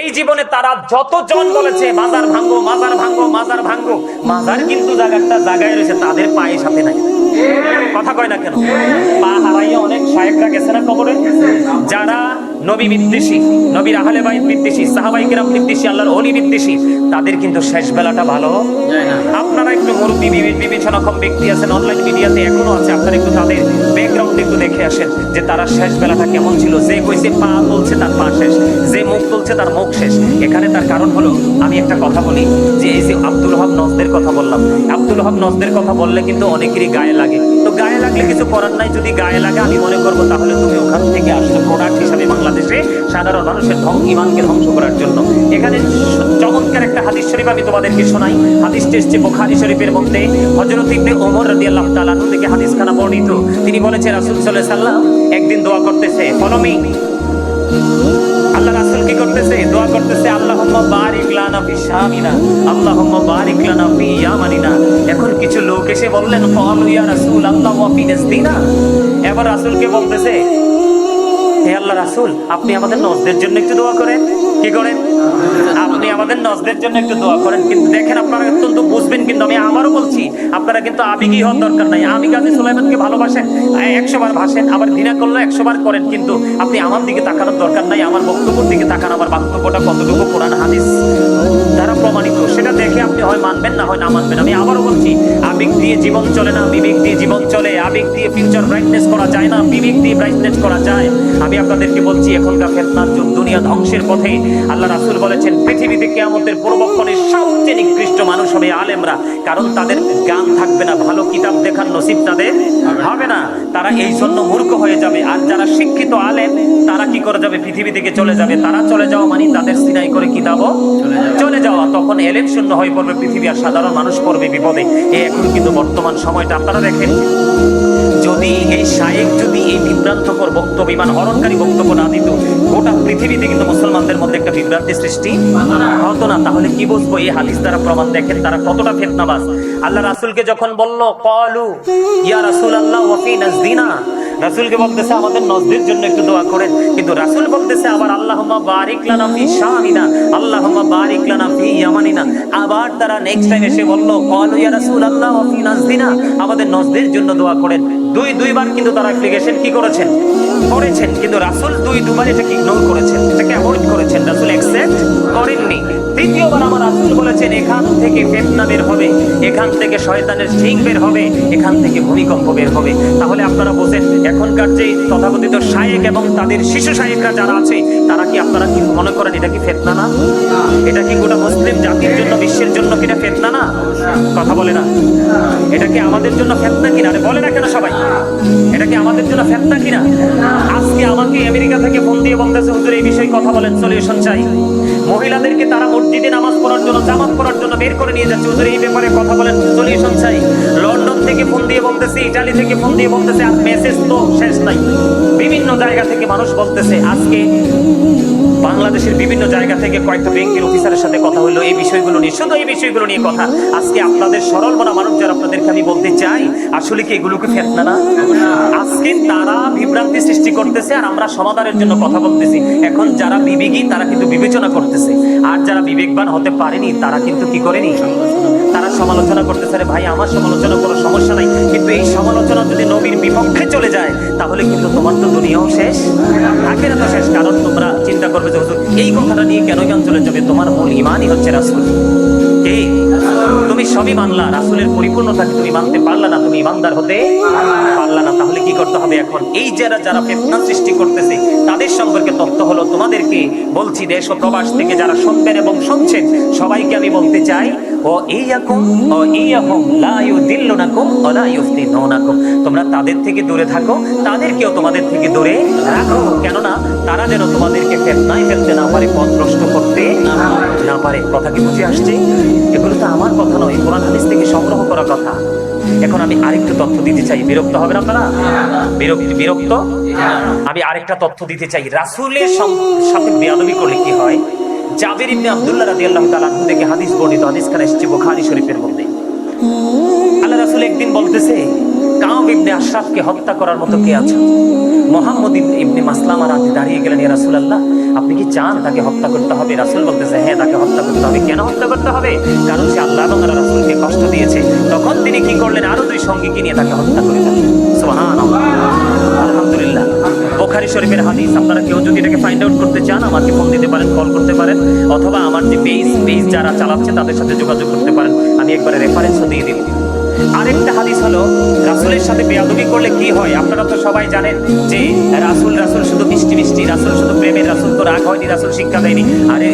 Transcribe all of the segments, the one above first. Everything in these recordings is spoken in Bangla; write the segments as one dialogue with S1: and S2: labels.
S1: এই জীবনে তারা যতজন বলেছে, মাজার ভাঙ্গো মাজার ভাঙ্গো মাজার ভাঙ্গো। মাজার কিন্তু জায়গাটা জায়গায় রয়েছে, তাদের পায়ের সাথে নাই। কথা কয় না কেন? পা হারাইয়া অনেক সাহেবরা গেছে না কবরে? যারা নবী বিদ্বেষী নবীর আহলে বাইত বিদ্বেষী সাহাবাই কেরাম বিদ্বেষী আল্লাহর অলি বিদ্বেষী তাদের কিন্তু শেষ বেলাটা ভালো। আপনারা একটু মুরব্বী বিবেচনাক্ষম ব্যক্তি আছেন অনলাইন মিডিয়াতে এখনও আছে আপনারা একটু তাদের ব্যাকগ্রাউন্ড একটু দেখে আসেন যে তারা শেষ বেলাটা কেমন ছিল। যে কইছে পা তুলছে তার পা শেষ যে মুখ তুলছে তার মুখ শেষ। এখানে তার কারণ হলো আমি একটা কথা বলি যে এই যে আব্দুল হক নজদের কথা বললাম আব্দুল হক নজদের কথা বললে কিন্তু অনেকেরই গায়ে লাগে। তো গায়ে লাগলে কিছু করার নাই যদি গায়ে লাগে আমি মনে করব তাহলে তুমি ওখান থেকে আসলে প্রোডাক্ট হিসাবে বাংলাদেশে সাধারণ মানুষের ধ্বংস ইমানকে ধ্বংস করার জন্য। এখানে চমৎকার একটা হাদিস শরীফ আমি তোমাদেরকে শোনাই। হাদিসটি এসছে বুখারী শরীফের মধ্যে। হযরত ইবনে ওমর তাআলা আনহু থেকে হাদিস খানা বর্ণিত। তিনি বলেছেন, রাসূল আলাইহি সাল্লাম একদিন দোয়া করতেছে, ফলো মি। আল্লাহ রাসূল কি করতেছে? দোয়া করতেছে, আল্লাহুম্মা বারিক লানা ফি শামিনা, আল্লাহুম্মা বারিক লানা ফি ইয়ামানিনা। এখন কিছু লোক এসে বললেন ক্বালু ইয়া রাসূল আল্লাহ ফি নাসদিনা এবার রাসূলকে বলতেছে হে আল্লাহ রাসুল আপনি আমাদের নজদের জন্য একটু দোয়া করেন। কি করেন? আমাদের জন্য একটু দোয়া করেন, কিন্তু দেখেন আপনারা অত্যন্ত বুঝবেন, কিন্তু আমি আবারও বলছি, আপনারা কিন্তু আবেগী হওয়ার দরকার নাই। আমি সুলাইমানকে ভালোবাসেন একশো বার ভাসেন, আবার করলে একশো বার করেন, কিন্তু আপনি আমার দিকে তাকানোর দরকার নাই, আমার বক্তব্যের দিকে তাকান, আমার বক্তব্যটা কতটুকু হাদিস প্রমাণিত, সেটা দেখে আপনি হয় মানবেন না, হয় না মানবেন। আমি আবারও বলছি, আবেগ দিয়ে জীবন চলে না, বিবেক দিয়ে জীবন চলে, আবেগ দিয়ে ফিউচার ব্রাইটনেস করা যায় না, বিবেক দিয়ে ব্রাইটনেস করা যায়। আমি আপনাদেরকে বলছি, এখনকার ফেতনার যুগ, দুনিয়া ধ্বংসের পথে আল্লাহ রাসুল বলেছেন পৃথিবীতে কিয়ামতের পূর্বক্ষণে সবচেয়ে নিকৃষ্ট মানুষ হবে আলেমরা। কারণ তাদের জ্ঞান থাকবে না ভালো কিতাব দেখার নসিব তাদের হবে না। তারা এই জন্য মূর্খ হয়ে যাবে। আর যারা শিক্ষিত আলেম তারা কি করে যাবে? পৃথিবী থেকে চলে যাবে। তারা চলে যাওয়া মানে তাদের সিনাই করে কিতাবও চলে যাওয়া। তখন এলেম শূন্য হয়ে পড়বে পৃথিবী আর সাধারণ মানুষ পড়বে বিপদে। এই এখন কিন্তু বর্তমান সময়টা। আপনারা দেখেন যদি এই শায়েক যদি এই বিভ্রান্তকর বক্তব্য ইমান হরণকারী বক্তব্য না পৃথিবীতে কিন্তু মুসলমানদের মধ্যে একটা বিভ্রান্তি সৃষ্টি। হতো না, তাহলে কি বুঝব এই হাদিস দ্বারা প্রমাণ দেখেন তারা কতটা ফেতনাবাজ। আল্লাহ রাসূলকে যখন বলল, কলু, ইয়া রাসূল আল্লাহ ওয়াফি নাজদিনা। রাসূলকে বলতেছে, আমাদের নজদের জন্য একটু দোয়া করেন। কিন্তু রাসূল বলতেছে, আবার আল্লাহ বারিক লানা ফি শামিনা, আল্লাহুম্মা বারিক লানা ফি ইয়ামানিনা। আবার তারা নেক্সট টাইম এসে বলল, কলু, ইয়া রাসূল আল্লাহ ওয়াফি নাজদিনা। আমাদের নজদের জন্য দোয়া করেন। দুই, দুইবার কিন্তু তারা অ্যাপ্লিকেশন কি করেছেন? করেছেন কিন্তু রাসূল দুই দুবার এটাকে ইগনোর করেছেন, এটাকে অ্যাভয়েড করেছেন। রাসূল অ্যাকসেপ্ট করেননি। তৃতীয়বার আমার রাসূল বলেছেন, এখান থেকে ফিতনা বের হবে, এখান থেকে শয়তানের ঝিং বের হবে, এখান থেকে ভূমিকম্প বের হবে। তাহলে আপনারা বোঝেন, এখনকার যে তথাকথিত শায়েক এবং তাদের শিশু শায়েকরা যারা আছে, তারা কি আপনারা কি মনে করেন এটা কি ফেতনা না? এটা কি গোটা মুসলিম জাতির জন্য, বিশ্বের জন্য কিনা ফেতনা না? কথা বলে না। এটা কি আমাদের জন্য ফেতনা কিনা? বলে না কেন সবাই? এটা কি আমাদের জন্য ফেতনা কিনা? আজকে আমাকে আমেরিকা থেকে ফোন দিয়ে বলতেছে, হুজুর, এই বিষয়ে কথা বলেন সলিউশন চাই। মহিলাদেরকে তারা মসজিদে নামাজ পড়ার জন্য, জামাত পড়ার জন্য বের করে নিয়ে যাচ্ছে। হুজুর, এই ব্যাপারে কথা বলেন সলিউশন চাই। লন্ডন থেকে ফোন দিয়ে বলতেছে, ইটালি থেকে ফোন দিয়ে বলতেছে, আর মেসেজ তো শেষ নাই। বিভিন্ন জায়গা থেকে মানুষ বলতেছে, আজকে বাংলাদেশের বিভিন্ন জায়গা থেকে কয়েকটা ব্যাংকের অফিসারের সাথে কথা হলো। এই বিষয়গুলো নিয়ে, শুধু এই বিষয়গুলো নিয়ে কথা। আজকে আপনাদের সরল মনা মানুষ যারা আপনাদেরকে আমি বলতে চাই, আসলে কি এগুলোকে ফেতনা না? আজকে তারা বিভ্রান্তি সৃষ্টি করতেছে আর আমরা সমাধানের জন্য কথা বলতেছি। এখন যারা বিবেকী, তারা কিন্তু বিবেচনা করতেছে। আর যারা বিবেকবান হতে পারেনি, তারা কিন্তু কি করেনি? তারা সমালোচনা করতেছে রে ভাই, আমার সমালোচনা কোনো সমস্যা নাই। কিন্তু এই সমালোচনা যদি নবীর বিপক্ষে চলে যায়, তাহলে কিন্তু তোমার তো দুনিয়াও শেষ। না তো শেষ। কারণ তোমরা চিন্তা করবে যে এই কথাটা নিয়ে কেন জ্ঞান চলে যাবে তোমার মূল ইমানই হচ্ছে রাসূল। কি তুমি সবই মানলা রাসূলের পরিপূর্ণতাকে তুমি মানতে পারলা না তুমি ইমানদার হতে পারলা না? তাহলে কি করতে হবে এখন? এই যারা যারা ফেতনা সৃষ্টি করতেছে, তাদের সম্পর্কে তথ্য হলো তোমাদেরকে বলছি, দেশ ও প্রবাস থেকে যারা শুনবেন এবং শুনছেন, সবাইকে আমি বলতে চাই, ও ইয়াকুম, ও ইয়াহুম, লা ইউদিল্লুনাকুম ওয়া লা ইফতিনুনাকুম তোমরা তাদের থেকে দূরে থাকো, তাদেরকেও তোমাদের থেকে দূরে রাখো। কেননা, তারা যেন তোমাদেরকে ফেতনায় ফেলতে না পারে পথ করতে না পারে। কথা কি বুঝে আসছে? এগুলো তো আমার কথা নয়, কোরআন হাদিস থেকে সংগ্রহ করার কথা। এখন আমি আরেকটু তথ্য দিতে চাই। বিরক্ত হবেন আপনারা? বিরক্ত বিরক্ত? আমি আরেকটা তথ্য দিতে চাই। রাসুলের সাথে বেয়াদবি করলে কি হয়? জাবির ইবনে আব্দুল্লাহ রাদিয়াল্লাহু তাআলা থেকে হাদিস বর্ণিত হাদিস খান এসেছে বুখারী শরীফের মধ্যে। আল্লাহ রাসূল একদিন বলতেছে কাম ইবনে আশরাফকে হত্যা করার মতো কে আছে? মোহাম্মদ ইব- ইবনে মাসলামা রাতে দাঁড়িয়ে গেলেন, ইয়া রাসূলুল্লাহ, আপনি কি চান তাকে হত্যা করতে হবে? রাসূল বলতেছে হ্যাঁ তাকে হত্যা করতে হবে। কেন হত্যা করতে হবে? কারণ সে আল্লাহ এবং রাসূলকে কষ্ট দিয়েছে। তখন তিনি কি করলেন? আরও দুই সঙ্গীকে নিয়ে তাকে হত্যা করে ফেললেন সুবহানাল্লাহ। আলহামদুলিল্লাহ। বোখারি শরীফের হাদিস, আপনারা কেউ যদি এটাকে ফাইন্ড আউট করতে চান, আমাকে ফোন দিতে পারেন কল করতে পারেন, অথবা আমার যে পেজ পেজ যারা চালাচ্ছে, তাদের সাথে যোগাযোগ করতে পারেন। আমি একবারে রেফারেন্সও দিয়ে দিব আরেকটা হাদিস হলো রাসূলের সাথে বেয়াদবি করলে কি হয়? আপনারা তো সবাই জানেন যে রাসুল রাসুল শুধু মিষ্টি মিষ্টি, রাসূল শুধু প্রেমের, রাসুল তো রাগ হয়নি, রাসূল শিক্ষা দেয়নি। আরে,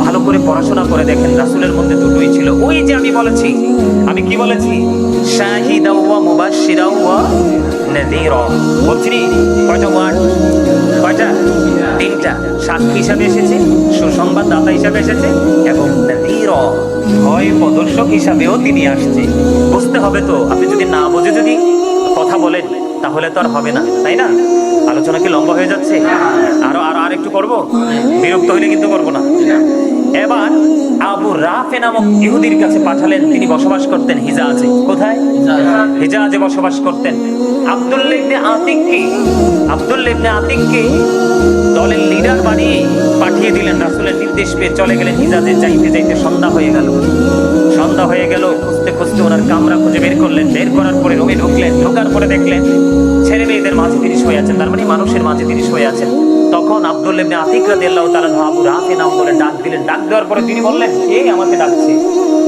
S1: ভালো করে পড়াশোনা করে দেখেন, রাসুলের মধ্যে দুটোই ছিল। ওই যে আমি বলেছি, আমি কি বলেছি? শাহিদা ওয়া মুবাশশিরা ওয়া নাযীরা। বলছি কয়টা ওয়ার্ড কয়টা? তিনটা। সাক্ষী হিসাবে এসেছে সুসংবাদ সুসংবাদদাতা হিসাবে এসেছে এবং নাযীরা ভয় প্রদর্শক হিসাবেও তিনি আসছে। বুঝতে হবে তো, আপনি যদি না বুঝে যদি কথা বলেন, তাহলে তো আর হবে না, তাই না? আলোচনা কি লম্বা হয়ে যাচ্ছে? আরও আরও আর একটু করব? বিরক্ত হইলে কিন্তু করব না। এবার আবু রাফে নামক ইহুদির কাছে পাঠালেন। তিনি বসবাস করতেন হিজাজে। কোথায়? হিজাজে বসবাস করতেন। আব্দুল্লাহ ইবনে আতিককে আব্দুল্লাহ ইবনে আতিককে দলের লিডার বানিয়ে পাঠিয়ে দিলেন রাসূলের নির্দেশ পেয়ে চলে গেলেন হিজাজে। যাইতে যাইতে সন্ধ্যা হয়ে গেল। সন্ধ্যা হয়ে গেল, খুঁজতে খুঁজতে ওনার কামরা খুঁজে বের করলেন। বের করার পরে রুমে ঢুকলেন। ঢোকার পরে দেখলেন ছেলে মেয়েদের মাঝে তিনি শুয়ে আছেন। তার মানে মানুষের মাঝে তিনি শুয়ে আছেন। তখন আব্দুল ইবনে আতিক রাদিয়াল্লাহু তাআলা আবু রাফি নাম বলে ডাক দিলেন। ডাক দেওয়ার পরে তিনি বললেন, কে আমাকে ডাকছে?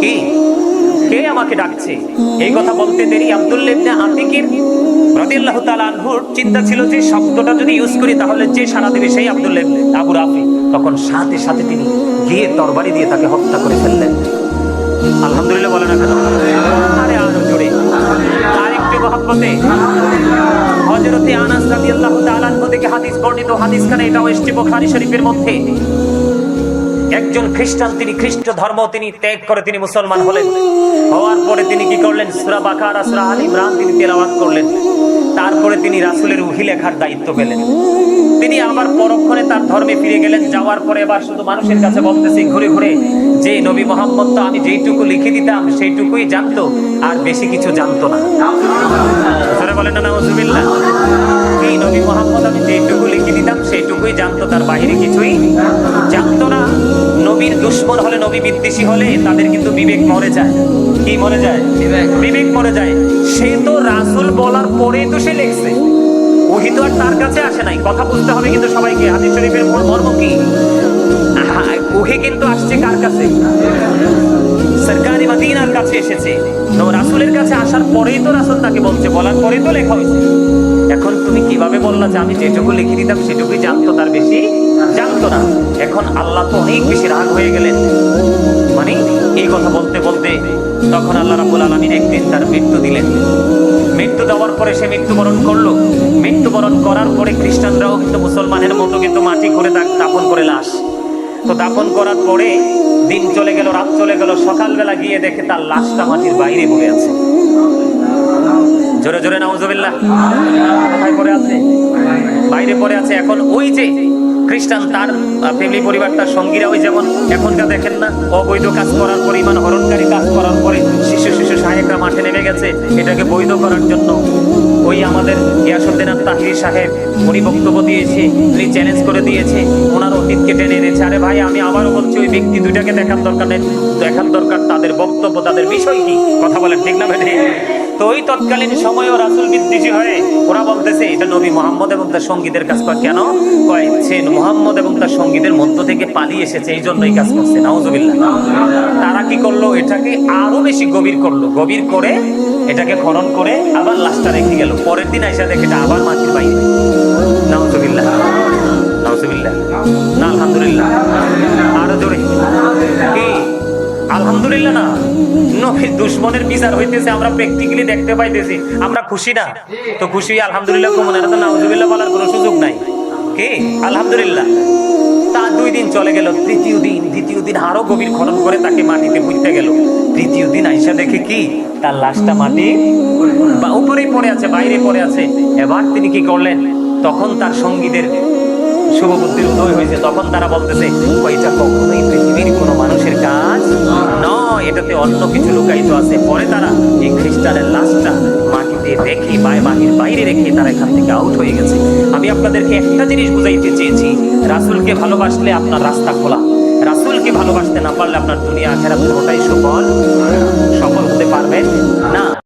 S1: কি? কে আমাকে ডাকছে? এই কথা বলতে দেরি আব্দুল ইবনে আতিকের রাদিয়াল্লাহু তাআলা আনহুর চিন্তা ছিল যে শব্দটা যদি ইউজ করি তাহলে যে সারা দেবে সেই আব্দুল ইবনে আবু রাফি। তখন সাথে সাথে তিনি গিয়ে তরবারি দিয়ে তাকে হত্যা করে ফেললেন। আলহামদুলিল্লাহ বলে না কেন? আরে আরও জোরে। আরেকটু মহব্বতে। হযরতে আনাস রাদিয়াল্লাহু তাআলা থেকে হাদিস বর্ণিত হাদিসখানে এটাও এসেছে বুখারী শরীফের মধ্যে। একজন খ্রিস্টান, তিনি খ্রিস্ট ধর্ম, তিনি ত্যাগ করে তিনি মুসলমান হলেন। হওয়ার পরে তিনি কি করলেন? সূরা বাকারা, সূরা আল ইমরান তিনি তেলাওয়াত করলেন। তারপরে তিনি রাসুলের উহি লেখার দায়িত্ব পেলেন। তিনি আবার পরক্ষণে তার ধর্মে ফিরে গেলেন, যাওয়ার পরে এবার শুধু মানুষের কাছে বলতেছি, ঘুরে ঘুরে, যে নবী মোহাম্মদ তো আমি যেইটুকু লিখে দিতাম, সেইটুকুই জানতো, আর বেশি কিছু জানতো না। জোরে বলেন না নাউজুবিল্লাহ এই নবী মোহাম্মদ আমি যেটুকু লিখে দিতাম সেইটুকুই জানতো তার বাইরে কিছুই জানতো না। নবীর দুশ্মন হলে নবী বিদ্বেষী হলে তাদের কিন্তু বিবেক মরে যায়। কি মরে যায়? বিবেক। মরে যায়। সে তো রাসূল বলার পরেই তো সে লিখছে। ওহি তো আর তার কাছে আসে নাই। কথা বুঝতে হবে কিন্তু সবাইকে। হাদিস শরীফের মূল মর্ম কি? ওহি কিন্তু আসছে কার কাছে? সরকারি মদিনার কাছে এসেছে। তো রাসূলের কাছে আসার পরেই তো রাসূল তাকে বলছে, বলার পরেই তো লেখা হয়েছে। এখন তুমি কীভাবে বললা যে আমি যেটুকু লিখে দিতাম, সেটুকুই জানতো, তার বেশি জানতো না। এখন আল্লাহ তো অনেক বেশি রাগ হয়ে গেলেন। মানে এই কথা বলতে বলতে তখন আল্লাহ রাব্বুল আলামিন একদিন তার মৃত্যু দিলেন। মৃত্যু দেওয়ার পরে সে মৃত্যুবরণ করল। মৃত্যুবরণ করার পরে খ্রিস্টানরাও কিন্তু মুসলমানের মতো কিন্তু মাটি করে তাকে দাফন করে লাশ। তো দাফন করার পরে দিন চলে গেল, রাত চলে গেল, সকালবেলা গিয়ে দেখে তার লাশটা মাটির বাইরে পড়ে আছে। জোরে জোরে নাউজুবিল্লাহ। কোথায় পড়ে আছে? বাইরে পড়ে আছে। এখন ওই যে খ্রিস্টান তার ফ্যামিলি পরিবার, তার সঙ্গীরা ওই যেমন এখনকার দেখেন না, অবৈধ কাজ করার পরে পরিমাণ, হরণকারী কাজ করার পরে শিশু শিশু সাহেবরা মাঠে নেমে গেছে। এটাকে বৈধ করার জন্য ওই আমাদের ইয়াসুদ্দিন তাহির সাহেব, উনি বক্তব্য দিয়েছে, উনি চ্যালেঞ্জ করে দিয়েছে, ওনার অতীতকে টেনে এনেছে। আরে ভাই, আমি আবারও বলছি, ওই ব্যক্তি দুইটাকে দেখার দরকার নেই। দেখার দরকার তাদের বক্তব্য, তাদের বিষয় কি? কথা বলেন, ঠিক না ভাই? তো ওই তৎকালীন সময়ও রাসুল বিদ্বেষী হয়ে ওরা বলতেছে, এটা নবী মোহাম্মদ এবং তার সঙ্গীদের কাজ কর কেন? কয়, সে মোহাম্মদ এবং তার সঙ্গীদের মধ্য থেকে পালিয়ে এসেছে এই জন্যই কাজ করছে। নাউজুবিল্লাহ। তারা কি করল? এটাকে আরও বেশি গভীর করল। গভীর করে এটাকে খনন করে আবার লাশটা রেখে গেল। পরের দিন আইসা দেখে এটা আবার মাটির বাইরে। নাউজুবিল্লাহ। নাউজুবিল্লাহ। না, আলহামদুলিল্লাহ। আরও জোরে। কি? আলহামদুলিল্লাহ না। নবীর দুশ্মনের বিচার হইতেছে, আমরা প্র্যাকটিক্যালি দেখতে পাইতেছি। আমরা খুশি না। তো খুশি, আলহামদুলিল্লাহ তো নাউজুবিল্লাহ বলার কোনো সুযোগ নাই। কি? আলহামদুলিল্লাহ। তা দুই দিন চলে গেল। তৃতীয় দিন, দ্বিতীয় দিন গভীর খনন করে তাকে মাটিতে গেল। তৃতীয় দিন আইসা দেখে কি? তার লাশটা মাটি উপরেই পড়ে আছে, বাইরে পড়ে আছে। এবার তিনি কি করলেন? তখন তার সঙ্গীদের শুভবুদ্ধির উদয় হয়েছে। তখন তারা বলতেছে, ওইটা কখনোই পৃথিবীর কোনো মানুষের কাজ নয় অন্য কিছু লুকায়িত আছে। পরে তারা এই খ্রিস্টানের লাশটা মাটিতে রেখে বায় বাহির বাইরে রেখে তারা এখান থেকে আউট হয়ে গেছে। আমি আপনাদেরকে একটা জিনিস বুঝাইতে চেয়েছি, রাসুলকে ভালোবাসলে আপনার রাস্তা খোলা। রাসুলকে ভালোবাসতে না পারলে আপনার দুনিয়া আখেরা পুরোটাই সুফল